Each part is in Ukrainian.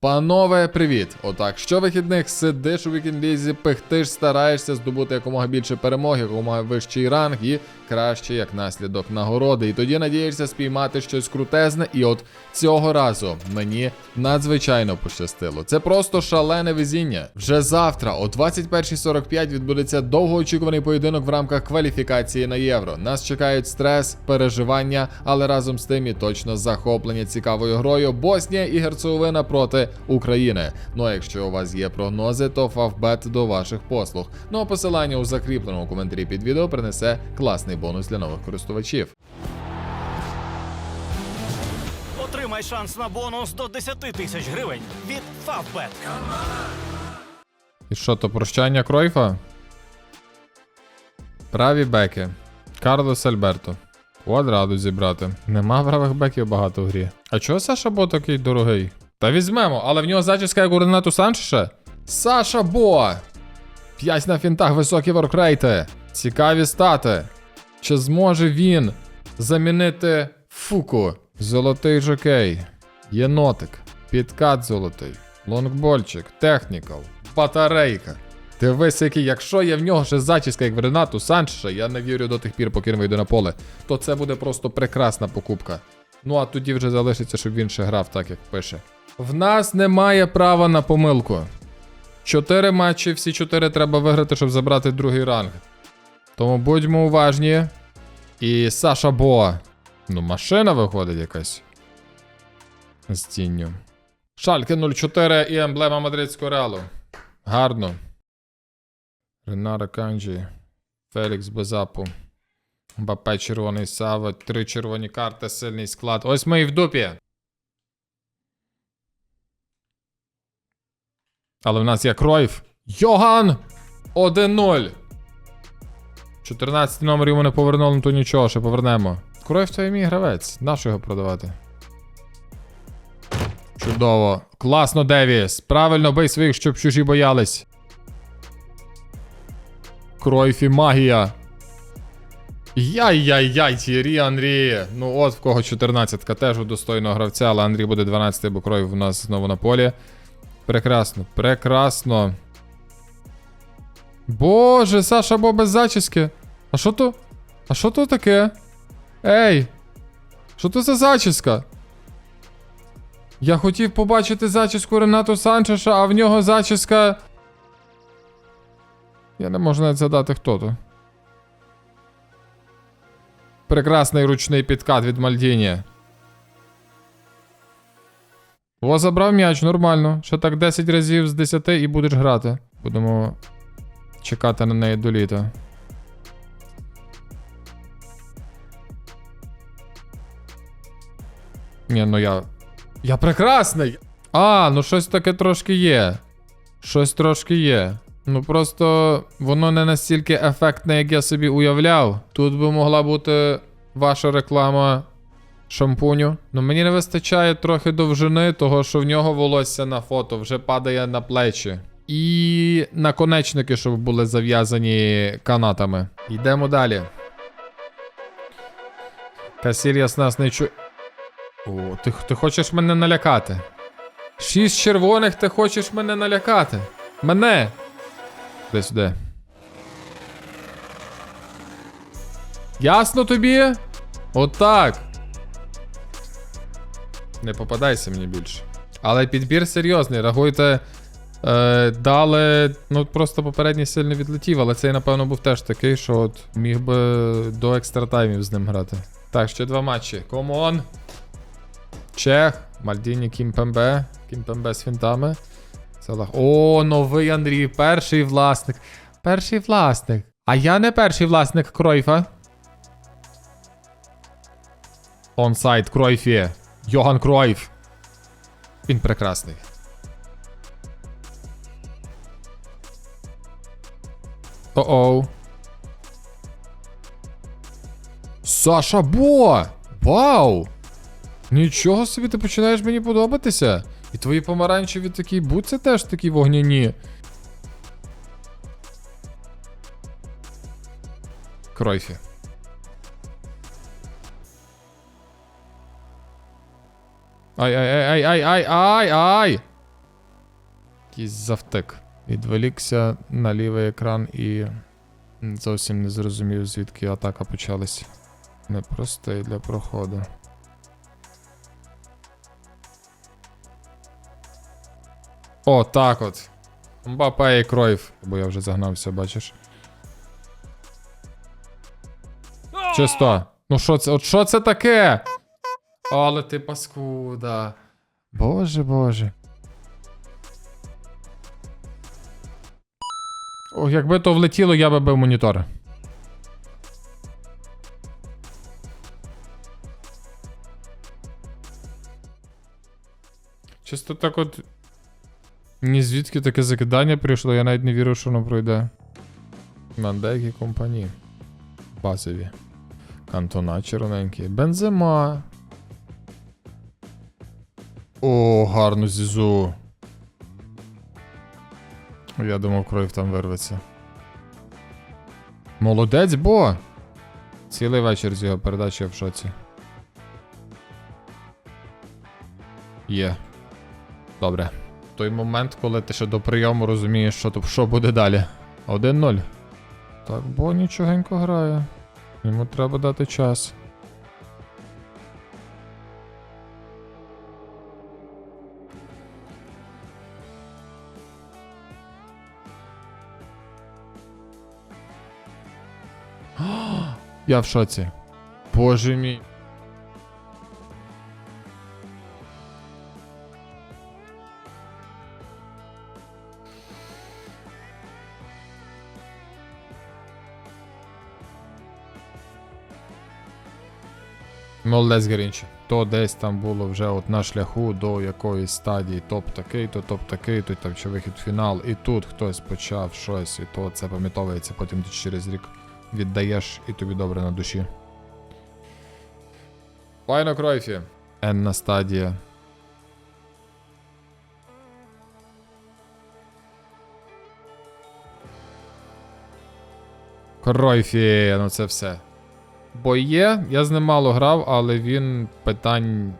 Панове, привіт! Отак, щовихідних сидиш у вікінлізі, пихтиш, стараєшся здобути якомога більше перемог, якомога вищий ранг і краще як наслідок нагороди. І тоді надієшся спіймати щось крутезне. І от цього разу мені надзвичайно пощастило. Це просто шалене везіння. Вже завтра, о 21.45, відбудеться довгоочікуваний поєдинок в рамках кваліфікації на євро. Нас чекають стрес, переживання, але разом з тим і точно захоплення цікавою грою Боснія і Герцеговина проти України. Ну а якщо у вас є прогнози, то Фавбет до ваших послуг. Ну а посилання у закріпленому коментарі під відео принесе класний бонус для нових користувачів. Отримай шанс на бонус до 10 тисяч гривень від Favbet. І що то прощання Кройфа? Праві беки. Карлос Альберто. Квадраду зібрати. Нема правих беків багато в грі. А чого Саша Бо такий дорогий? Та візьмемо, але в нього зачіска як у Ренату Санчеша. Саша Бо! П'ять на фінтах високі воркрейти. Цікаві стати. Чи зможе він замінити Фуку? Золотий жокей. Єнотик. Підкат золотий. Лонгбольчик. Технікал. Батарейка. Дивись, який, якщо є в нього ще зачіска, як в Ренату Санчеша, я не вірю до тих пір, поки не вийду на поле, то це буде просто прекрасна покупка. Ну а тоді вже залишиться, щоб він ще грав так, як пише. В нас немає права на помилку. Чотири матчі, всі чотири треба виграти, щоб забрати другий ранг. Тому будьмо уважні. І Саша Бо. Ну, машина виходить якась. З тінню. Шальке 04 і емблема мадридського реалу. Гарно. Ренара Канджі. Фелікс Безапу. Бапе червоний Сава. Три червоні карти, сильний склад. Ось ми і в дупі. Але в нас є Кройф. Йоган! 1-0. 14 номер йому не повернули, ну то нічого, ще повернемо. Кройф то мій гравець. Нащо його продавати? Чудово. Класно, Девіс. Правильно бий своїх, щоб чужі боялись. Кройф і магія. Яй-яй-яй, Тірі Анрі. Ну от в кого 14-ка теж у достойного гравця, але Андрій буде 12-й, бо Кройф у нас знову на полі. Прекрасно, прекрасно. Боже, Саша бо без зачіски. А що то? А що то таке? Ей! Що то за зачіска? Я хотів побачити зачіску Ренату Санчеша, а в нього зачіска. Я не можу навіть згадати, хто то. Прекрасний ручний підкат від Мальдіні. О, забрав м'яч, нормально. Ще так 10 разів з 10 і будеш грати. Будемо чекати на неї до літа. Ні, ну я. Я прекрасний! А, ну щось таке трошки є. Щось трошки є. Ну просто воно не настільки ефектне, як я собі уявляв. Тут би могла бути ваша реклама шампуню. Ну мені не вистачає трохи довжини, того що в нього волосся на фото вже падає на плечі. І наконечники, щоб були зав'язані канатами. Йдемо далі. Касір'яс нас не чу. О, ти, ти хочеш мене налякати? Шість червоних, ти хочеш мене налякати? Мене! Де сюди. Ясно тобі? Отак. Не попадайся мені більше. Але підбір серйозний. Рахуйте. Е, дали. Ну, просто попередній сильно відлетів, але цей, напевно, був теж такий, що от міг би до екстра таймів з ним грати. Так, ще два матчі. Комон. Чех. Мальдіні Кімпембе. Кімпембе з фінтами. О, новий Андрій, перший власник. Перший власник. А я не перший власник Кройфа. Онсайд Кройфі. Йоган Кройф. Він прекрасний. О-оу. Саша Бо! Вау! Нічого собі ти починаєш мені подобатися. І твої помаранчеві такі буци теж такі вогняні. Кройфі. Ай, ай, ай, ай, ай, ай, ай, ай! якийсь завтик. Відволікся на лівий екран і зовсім не зрозумів, звідки атака почалась. Непростий для проходу. О, так от. Мбапе і. Бо я вже загнався, бачиш. Чисто. Ну що це? От що це таке? Але ти паскуда. Боже, боже. Ох, якби то влетіло, я би бив монітор. Чисто так от. Ні звідки таке закидання прийшло, я навіть не вірив, що воно пройде. На деякі компанії. Базові. Кантона червоненькі. Бензема. О, гарно зізу. Я думав, кров там вирветься. Молодець, бо. Цілий вечір з його передачі в шоці. Є. Добре. Той момент, коли ти ще до прийому розумієш, що, то- що буде далі. 1-0. Так, бо нічогенько грає. Йому треба дати час. Я в шоці. Боже мій. Молодець Грінч. То десь там було вже от на шляху до якоїсь стадії топ такий, то топ такий, то там чи вихід в фінал. І тут хтось почав щось, і то це пам'ятовується, потім через рік віддаєш і тобі добре на душі. Файно Кройфі. Енна стадія. Кройфі, ну це все. Бо є, я з ним мало грав, але він питань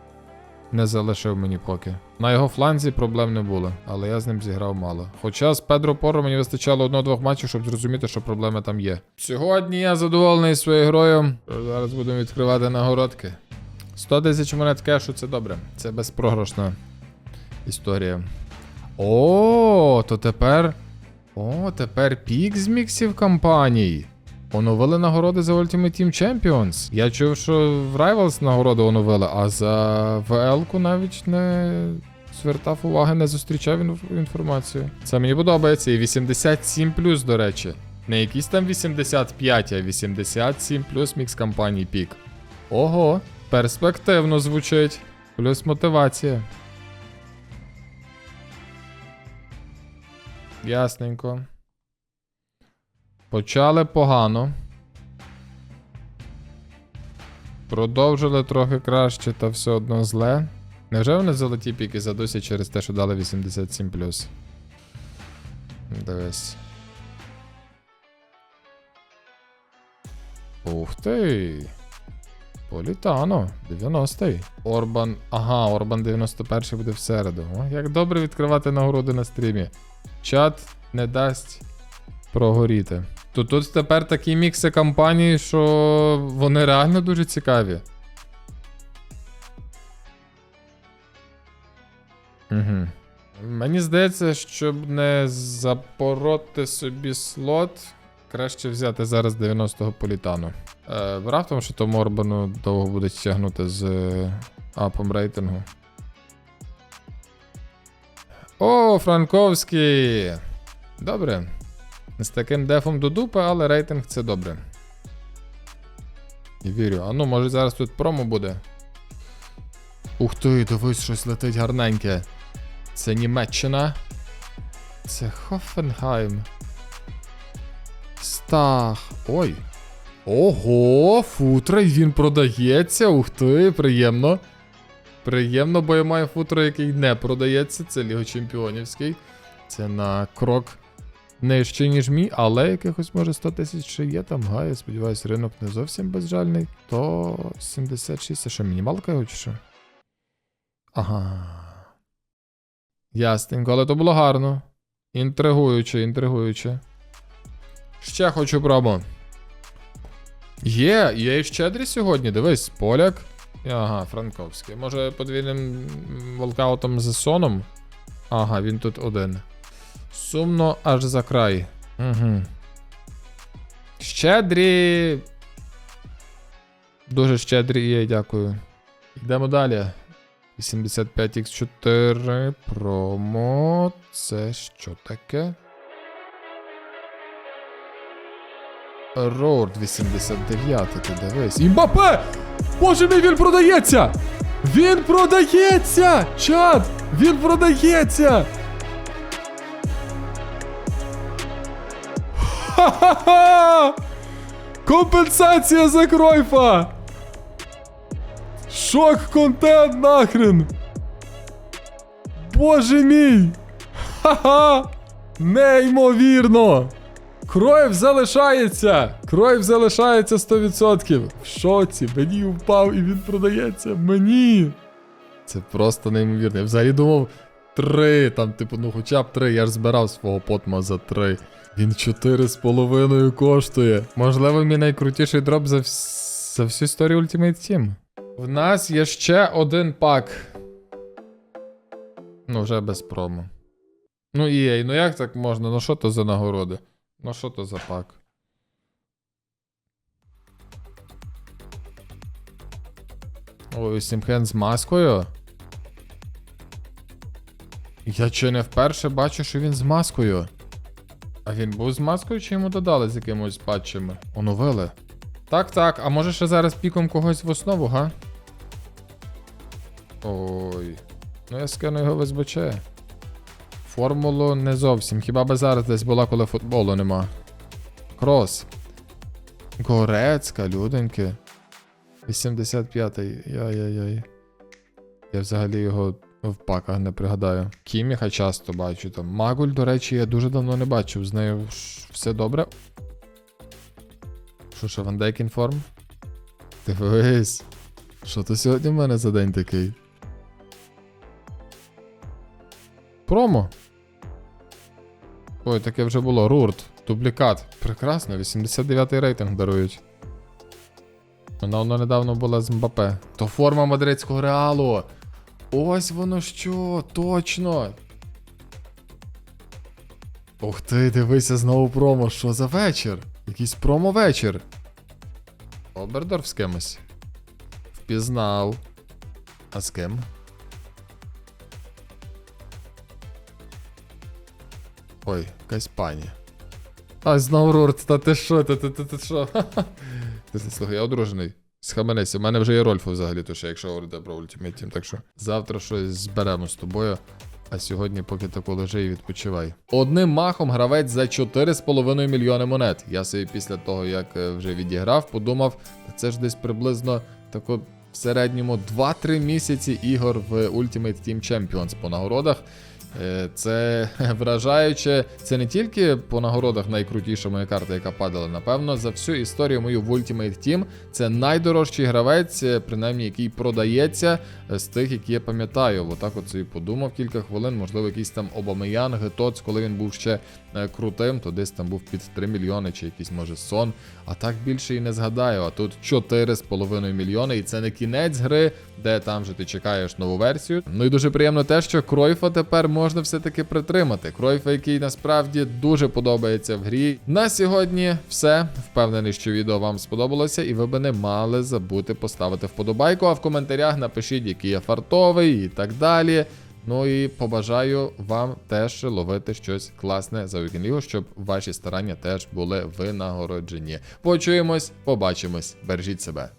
не залишив мені поки. На його фланзі проблем не було, але я з ним зіграв мало. Хоча з Педро Поро мені вистачало одного-двох матчів, щоб зрозуміти, що проблеми там є. Сьогодні я задоволений своєю грою. Зараз будемо відкривати нагородки. 100 тисяч монет кешу це добре. Це безпрограшна історія. О, то тепер. О, тепер пік з міксів компаній. Оновили нагороди за Ultimate Team Champions. Я чув, що в Rivals нагороди оновили, а за ВЛ-ку навіть не звертав уваги, не зустрічав інформацію. Це мені подобається. І 87 до речі. Не якісь там 85, а 87 мікс компаній пік. Ого, перспективно звучить. Плюс мотивація. Ясненько. Почали погано. Продовжили трохи краще, та все одно зле. Невже вони золоті піки задосі через те, що дали 87 Дивись. Ух ти. Політано, 90-й. Орбан. Ага, Орбан 91 буде в середу. О, як добре відкривати нагороди на стрімі. Чат не дасть прогоріти. То тут тепер такі мікси компаній, що вони реально дуже цікаві. Угу. Мені здається, щоб не запороти собі слот, краще взяти зараз 90-го політану. Е, раптом, що тому Орбану довго буде тягнути з е, апом рейтингу. О, Франковський! Добре. З таким дефом до дупи, але рейтинг це добре. І вірю. А ну, може зараз тут промо буде. Ух ти, дивись, щось летить гарненьке. Це Німеччина. Це Хофенхайм. Стах. Ой. Ого, футра, він продається. Ух ти, приємно. Приємно, бо я маю футро, який не продається. Це Ліго Чемпіонівський. Це на крок нижче, ніж мій, але якихось може 100 тисяч ще є там. Га, я сподіваюся, ринок не зовсім безжальний. То 76 це що, мінімалка його що? Ага. Ясненько, але то було гарно. Інтригуюче, інтригуюче. Ще хочу пробу. Є, є і щедрі сьогодні. Дивись, поляк. Ага, Франковський. Може подвійним волкаутом з соном? Ага, він тут один. Сумно аж за край. Угу. Щедрі. Дуже щедрі є, дякую. Йдемо далі. 85x4 промо. Це що таке? Рорд 89, ти дивись. Імбапе! Боже мій, він продається! Він продається! Чат! Він продається! Ха-ха-ха! Компенсація за Кройфа! Шок контент нахрен! Боже мій! Ха-ха! Неймовірно! Кроїв залишається! Кроїв залишається 100%. В шоці, мені впав і він продається. Мені. Це просто неймовірно. Я взагалі думав три, там, типу, ну хоча б три. Я ж збирав свого потма за три. Він чотири з половиною коштує. Можливо, мій найкрутіший дроп за, вс... за всю історію Ultimate Team. В нас є ще один пак. Ну, вже без промо. Ну, EA, ну як так можна? Ну що то за нагороди? Ну що то за пак? Ой, Сімхен з маскою. Я чи не вперше бачу, що він з маскою. А він був з маскою, чи йому додали з якимось патчами? Оновили. Так, так, а може ще зараз піком когось в основу, га? Ой. Ну я скину його в СБЧ. Формулу не зовсім. Хіба би зараз десь була, коли футболу нема. Крос. Горецька, люденьки. 85-й. Яй-яй-яй. Я взагалі його в паках не пригадаю. Кіміха часто бачу там. Магуль, до речі, я дуже давно не бачив. З нею все добре. Що, що, Ван Дейк інформ? Дивись. Що то сьогодні в мене за день такий? Промо. Ой, таке вже було. Рурт. Дублікат. Прекрасно, 89-й рейтинг дарують. Вона воно недавно була з Мбапе. То форма мадридського реалу. Ось воно що, точно. Ух ти, дивися знову промо. Що за вечір? Якийсь промо-вечір. Обердорф з кимось. Впізнав. А з ким? Ой, якась пані. А, знову Рурт, та ти що, та ти, ти, ти що? Слухай, я одружений. Схаменися, у мене вже є Рольфо взагалі, то що якщо говорити про Ultimate Team, так що завтра щось зберемо з тобою. А сьогодні поки тако лежи і відпочивай. Одним махом гравець за 4,5 мільйони монет. Я собі після того, як е, вже відіграв, подумав, це ж десь приблизно тако в середньому 2-3 місяці ігор в Ultimate Team Champions по нагородах. Е, Це вражаюче. Це не тільки по нагородах найкрутіша моя карта, яка падала. Напевно, за всю історію мою в Ultimate Team це найдорожчий гравець, е, принаймні який продається е, з тих, які я пам'ятаю. Отак от собі подумав кілька хвилин. Можливо, якийсь там Обамеян, Гетоц, коли він був ще крутим, то десь там був під 3 мільйони чи якийсь може сон. А так більше і не згадаю. А тут 4,5 мільйони, і це не кінець гри, де там же ти чекаєш нову версію. Ну і дуже приємно те, що Кройфа тепер можна все-таки притримати. Кройфа, який насправді дуже подобається в грі. На сьогодні все. Впевнений, що відео вам сподобалося, і ви би не мали забути поставити вподобайку. А в коментарях напишіть, який я фартовий і так далі. Ну і побажаю вам теж ловити щось класне за Weekend щоб ваші старання теж були винагороджені. Почуємось, побачимось, бережіть себе.